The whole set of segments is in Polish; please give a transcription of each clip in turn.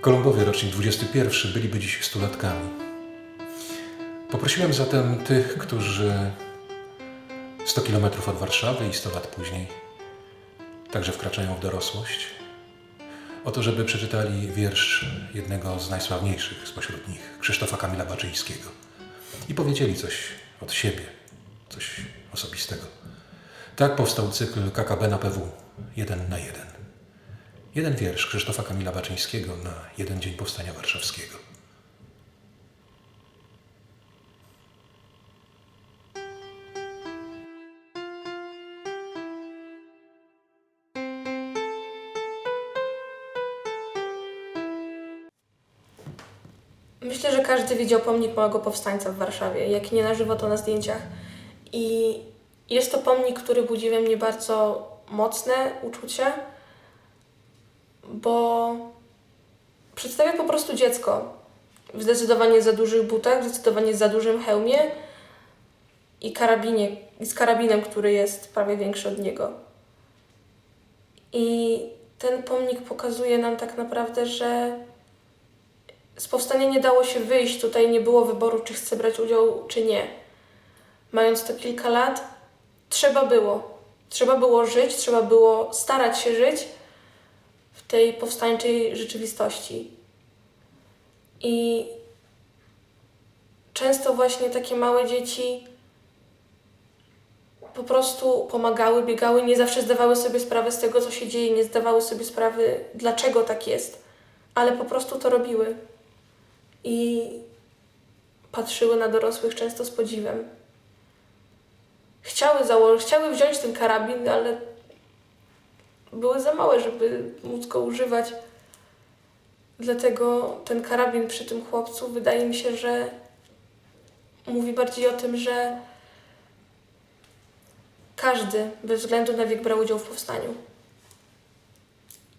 Kolumbowie, rocznik 21, byliby dziś stulatkami. Poprosiłem zatem tych, którzy 100 km od Warszawy i 100 lat później także wkraczają w dorosłość, o to, żeby przeczytali wiersz jednego z najsławniejszych spośród nich, Krzysztofa Kamila Baczyńskiego, i powiedzieli coś od siebie, coś osobistego. Tak powstał cykl KKB na PW, jeden na jeden. Jeden wiersz Krzysztofa Kamila Baczyńskiego na jeden dzień powstania warszawskiego. Myślę, że każdy widział pomnik małego powstańca w Warszawie, jak nie na żywo, to na zdjęciach. I jest to pomnik, który budzi we mnie bardzo mocne uczucie, bo przedstawia po prostu dziecko w zdecydowanie za dużych butach, zdecydowanie za dużym hełmie i karabinie, z karabinem, który jest prawie większy od niego. I ten pomnik pokazuje nam tak naprawdę, że z powstania nie dało się wyjść, tutaj nie było wyboru, czy chcę brać udział, czy nie. Mając to kilka lat, trzeba było. Trzeba było żyć, trzeba było starać się żyć tej powstańczej rzeczywistości. I często właśnie takie małe dzieci po prostu pomagały, biegały, nie zawsze zdawały sobie sprawę z tego, co się dzieje, nie zdawały sobie sprawy, dlaczego tak jest, ale po prostu to robiły i patrzyły na dorosłych często z podziwem. Chciały założyć, chciały wziąć ten karabin, ale były za małe, żeby móc go używać. Dlatego ten karabin przy tym chłopcu wydaje mi się, że mówi bardziej o tym, że każdy bez względu na wiek brał udział w powstaniu.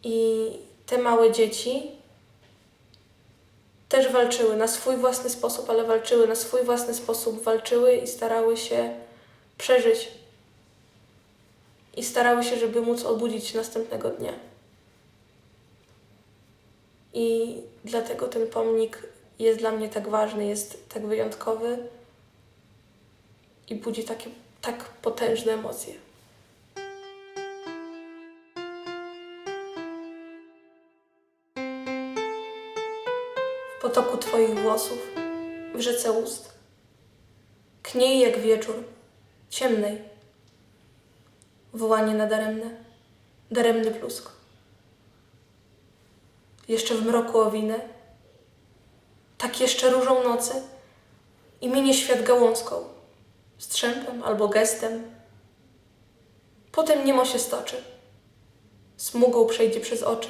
I te małe dzieci też walczyły na swój własny sposób, ale walczyły na swój własny sposób, walczyły i starały się przeżyć. I starały się, żeby móc obudzić następnego dnia. I dlatego ten pomnik jest dla mnie tak ważny, jest tak wyjątkowy i budzi takie tak potężne emocje. w potoku Twoich włosów, w rzece ust. Kniej jak wieczór, ciemnej. Wołanie nadaremne, daremny plusk. Jeszcze w mroku owinę, tak jeszcze różą nocy i minie świat gałązką, strzępem albo gestem. Potem niemo się stoczy, smugą przejdzie przez oczy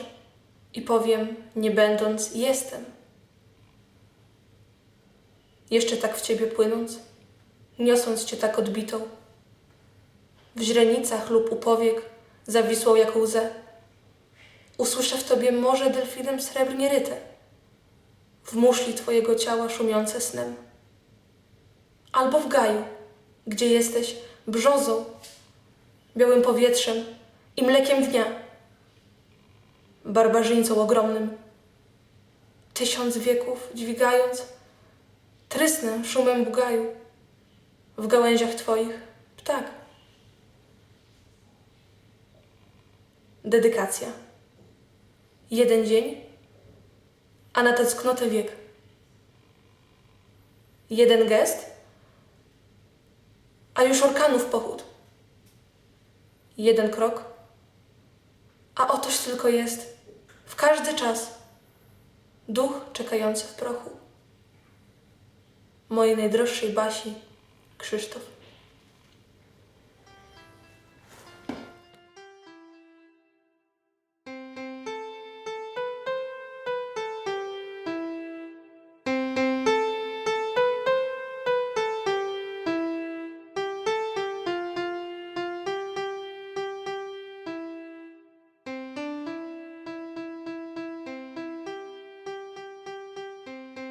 i powiem, nie będąc, jestem jeszcze tak w ciebie płynąc, niosąc cię tak odbitą. W źrenicach lub u powiek zawisłą jak łzę. Usłyszę w tobie morze delfinem srebrnie ryte, w muszli twojego ciała szumiące snem. Albo w gaju, gdzie jesteś brzozą, białym powietrzem i mlekiem dnia, barbarzyńcą ogromnym, tysiąc wieków dźwigając Trysnę szumem bugaju w gałęziach twoich ptak. Dedykacja. Jeden dzień, a na tęsknotę wiek. Jeden gest, a już orkanów pochód. Jeden krok, a otoż tylko jest w każdy czas duch czekający w prochu mojej najdroższej Basi, Krzysztof.